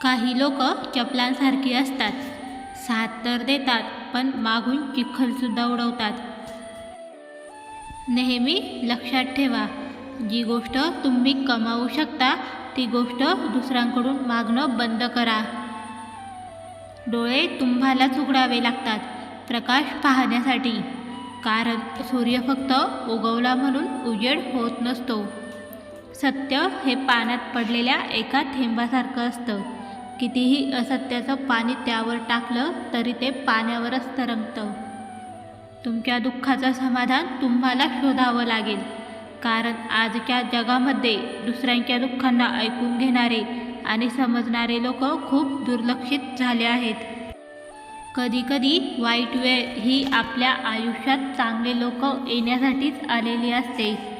काही लोक चपलांसारखी असतात. साथ तर देतात पण मागून चिखलसुद्धा उडवतात. नेहमी लक्षात ठेवा जी गोष्ट तुम्ही कमावू शकता ती गोष्ट दुसऱ्यांकडून मागणं बंद करा. डोळे तुम्हालाच उघडावे लागतात प्रकाश पाहण्यासाठी. कारण सूर्य फक्त उगवला म्हणून उजेड होत नसतो. सत्य हे पाण्यात पडलेल्या एका थेंबासारखं असतं. कितीही असत्याचं पाणी त्यावर टाकलं तरी ते पाण्यावरच तरंगतं. तुमच्या दुःखाचं समाधान तुम्हाला शोधावं लागेल. कारण आजच्या जगामध्ये दुसऱ्यांच्या दुःखांना ऐकून घेणारे आणि समजणारे लोक खूप दुर्लक्षित झाले आहेत. कधीकधी वाईट वेळ ही आपल्या आयुष्यात चांगले लोक येण्यासाठीच आलेली असते.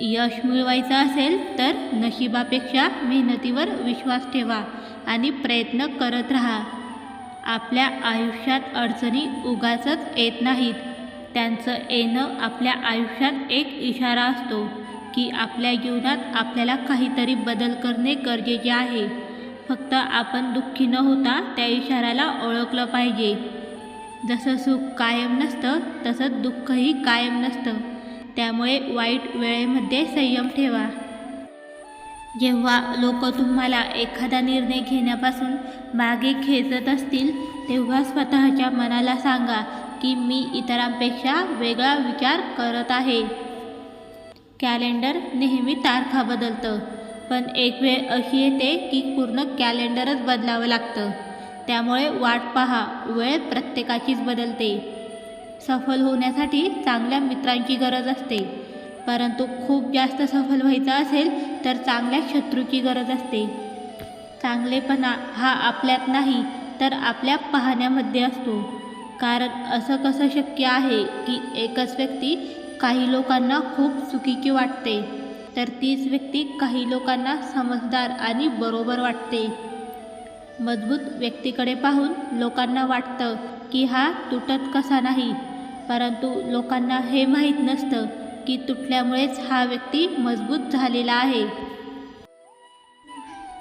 यश मिळवायचं असेल तर नशिबापेक्षा मेहनतीवर विश्वास ठेवा आणि प्रयत्न करत राहा. आपल्या आयुष्यात अडचणी उगाचच येत नाहीत. त्यांचं येणं आपल्या आयुष्यात एक इशारा असतो की आपल्या जीवनात आपल्याला काहीतरी बदल करणे गरजेचे आहे. फक्त आपण दुःखी न होता त्या इशाऱ्याला ओळखलं पाहिजे. जसं सुख कायम नसतं तसंच दुःखही कायम नसतं. त्यामुळे वाईट वेळेमध्ये संयम ठेवा. जेव्हा लोक तुम्हाला एखादा निर्णय घेण्यापासून मागे खेचत असतील तेव्हा स्वतःच्या मनाला सांगा की मी इतरांपेक्षा वेगळा विचार करत आहे. कॅलेंडर नेहमी तारखा बदलतं पण एक वेळ अशी येते की पूर्ण कॅलेंडरच बदलावं लागतं. त्यामुळे वाट पहा वेळ प्रत्येकाचीच बदलते. सफल होण्यासाठी चांगल्या मित्रांची गरज असते. परंतु खूप जास्त सफल व्हायचं असेल तर चांगल्या शत्रूची गरज असते. चांगलेपणा हा आपल्यात नाही तर आपल्या पाहण्यामध्ये असतो. कारण असं कसं शक्य आहे की एकच व्यक्ती काही लोकांना खूप चुकीची वाटते तर तीच व्यक्ती काही लोकांना समजदार आणि बरोबर वाटते. मजबूत व्यक्तीकडे पाहून लोकांना वाटतं की हा तुटत कसा नाही परंतु लोकांना हे माहीत नसतं की तुटल्यामुळेच हा व्यक्ती मजबूत झालेला आहे.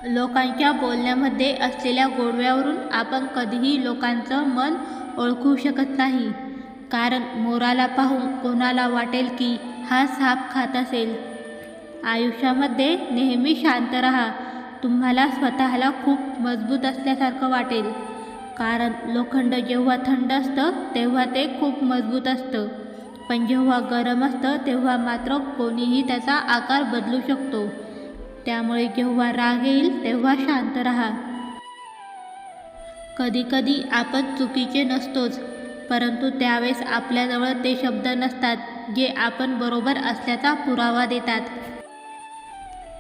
लोकांच्या बोलण्यामध्ये असलेल्या गोडव्यावरून आपण कधीही लोकांचं मन ओळखू शकत नाही. कारण मोराला पाहून कोणाला वाटेल की हा साप खात असेल. आयुष्यामध्ये नेहमी शांत रहा. तुम्हाला स्वतःला खूप मजबूत असल्यासारखं वाटेल. कारण लोखंड जेव्हा थंड असतं तेव्हा ते खूप मजबूत असतं. पण जेव्हा गरम असतं तेव्हा मात्र कोणीही त्याचा आकार बदलू शकतो. त्यामुळे जेव्हा राग येईल तेव्हा शांत राहा. कधीकधी आपण चुकीचे नसतोच परंतु त्यावेळेस आपल्याजवळ ते शब्द नसतात जे आपण बरोबर असल्याचा पुरावा देतात.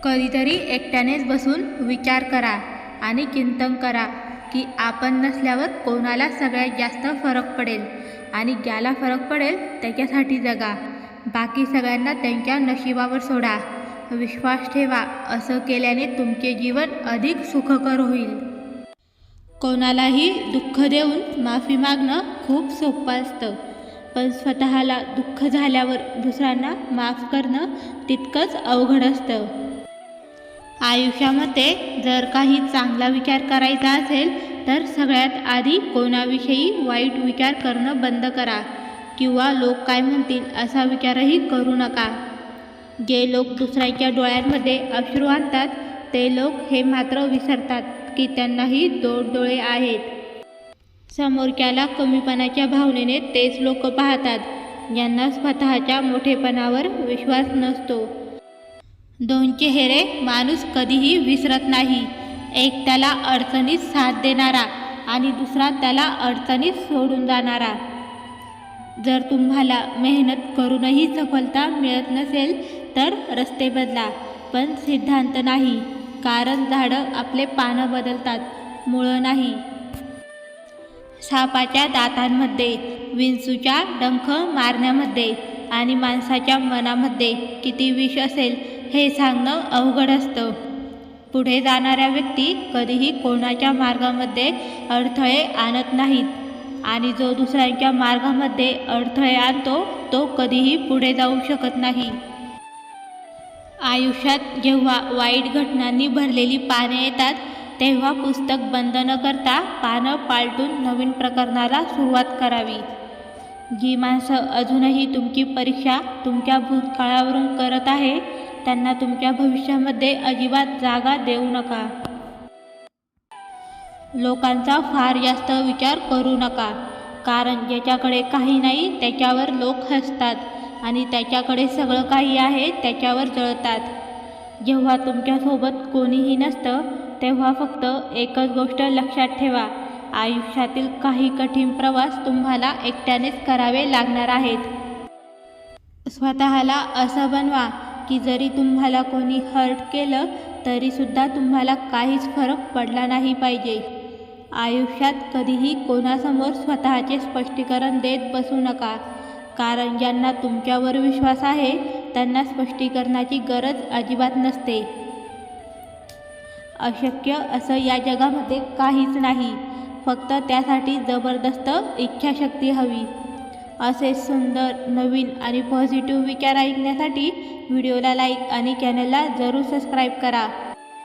कधीतरी एकट्यानेच बसून विचार करा आणि चिंतन करा. की आपण नसल्यावर कोणाला सगळ्यात जास्त फरक पडेल. आणि ज्याला फरक पडेल त्याच्यासाठी जगा. बाकी सगळ्यांना त्यांच्या नशिबावर सोडा. विश्वास ठेवा. असं केल्याने तुमचे जीवन अधिक सुखकर होईल. कोणालाही दुःख देऊन माफी मागणं खूप सोपं असतं. पण स्वतःला दुःख झाल्यावर दुसऱ्यांना माफ करणं तितकंच अवघड असतं. आयुष्यामध्ये जर काही चांगला विचार करायचा असेल तर सगळ्यात आधी कोणाविषयी वाईट विचार करणं बंद करा. किंवा लोक काय म्हणतील असा विचारही करू नका. जे लोक दुसऱ्याच्या डोळ्यांमध्ये अश्रू आणतात ते लोक हे मात्र विसरतात की त्यांनाही दोन डोळे आहेत. समोरच्याला कमीपणाच्या भावनेने तेच लोक पाहतात ज्यांना स्वतःच्या मोठेपणावर विश्वास नसतो. दोन चेहरे माणूस कधीही विसरत नाही. एक त्याला अडचणीत साथ देणारा आणि दुसरा त्याला अडचणीत सोडून जाणारा. जर तुम्हाला मेहनत करूनही सफलता मिळत नसेल तर रस्ते बदला पण सिद्धांत नाही. कारण झाडं आपले पानं बदलतात मुळं नाही. सापाच्या दातांमध्ये विंचूच्या डंख मारण्यामध्ये आणि माणसाच्या मनामध्ये किती विष असेल हे सांगणं अवघड असतं. पुढे जाणाऱ्या व्यक्ती कधीही कोणाच्या मार्गामध्ये अडथळे आणत नाहीत आणि जो दुसऱ्यांच्या मार्गामध्ये अडथळे आणतो तो कधीही पुढे जाऊ शकत नाही. आयुष्यात जेव्हा वाईट घटनांनी भरलेली पाने येतात तेव्हा पुस्तक बंद न करता पानं पालटून नवीन प्रकरणाला सुरुवात करावी. जी माणसं अजूनही तुमची परीक्षा तुमच्या भूतकाळावरून करत आहे त्यांना तुमच्या भविष्यामध्ये अजिबात जागा देऊ नका. लोकांचा फार जास्त विचार करू नका कारण ज्याच्याकडे काही नाही त्याच्यावर लोक हसतात आणि त्याच्याकडे सगळं काही आहे त्याच्यावर जळतात. जेव्हा तुमच्यासोबत कोणीही नसतं तेव्हा फक्त एकच गोष्ट लक्षात ठेवा आयुष्यातील काही कठीण प्रवास तुम्हाला एकट्यानेच करावे लागणार आहेत. स्वतःला असं बनवा की जरी तुम्हाला कोणी हर्ट केलं तरीसुद्धा तुम्हाला काहीच फरक पडला नाही पाहिजे. आयुष्यात कधीही कोणासमोर स्वतःचे स्पष्टीकरण देत बसू नका. कारण ज्यांना तुमच्यावर विश्वास आहे त्यांना स्पष्टीकरणाची गरज अजिबात नसते. अशक्य असं या जगामध्ये काहीच नाही. फक्त त्यासाठी जबरदस्त इच्छाशक्ती हवी. असे सुंदर नवीन आणि पॉझिटिव्ह विचार ऐकण्यासाठी व्हिडिओला लाईक आणि चॅनलला जरूर सबस्क्राईब करा.